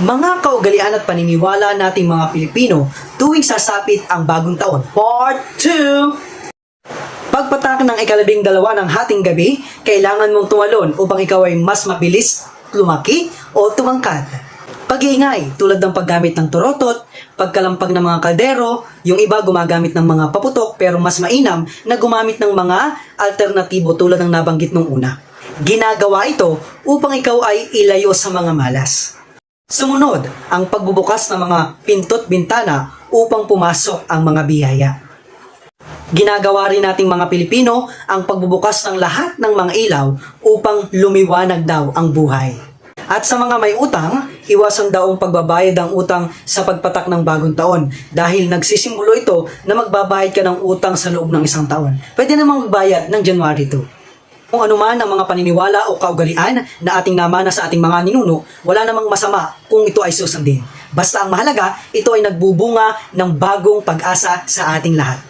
Mga kaugalian at paniniwala nating mga Pilipino tuwing sasapit ang bagong taon. Part 2! Pagpatak ng ikalabing dalawa ng hating gabi, kailangan mong tumalon upang ikaw ay mas mabilis, lumaki, o tumangkad. Pag-iingay tulad ng paggamit ng turotot, pagkalampag ng mga kaldero, yung iba gumagamit ng mga paputok pero mas mainam na gumamit ng mga alternatibo tulad ng nabanggit nung una. Ginagawa ito upang ikaw ay ilayo sa mga malas. Sumunod, ang pagbubukas ng mga pinto't bintana upang pumasok ang mga biyaya. Ginagawa rin nating mga Pilipino ang pagbubukas ng lahat ng mga ilaw upang lumiwanag daw ang buhay. At sa mga may utang, iwasan daw ang pagbabayad ng utang sa pagpatak ng bagong taon dahil nagsisimulo ito na magbabayad ka ng utang sa loob ng isang taon. Pwede namang magbayad ng January 2. Kung anuman ang mga paniniwala o kaugalian na ating namana sa ating mga ninuno, wala namang masama kung ito ay susundin. Basta ang mahalaga, ito ay nagbubunga ng bagong pag-asa sa ating lahat.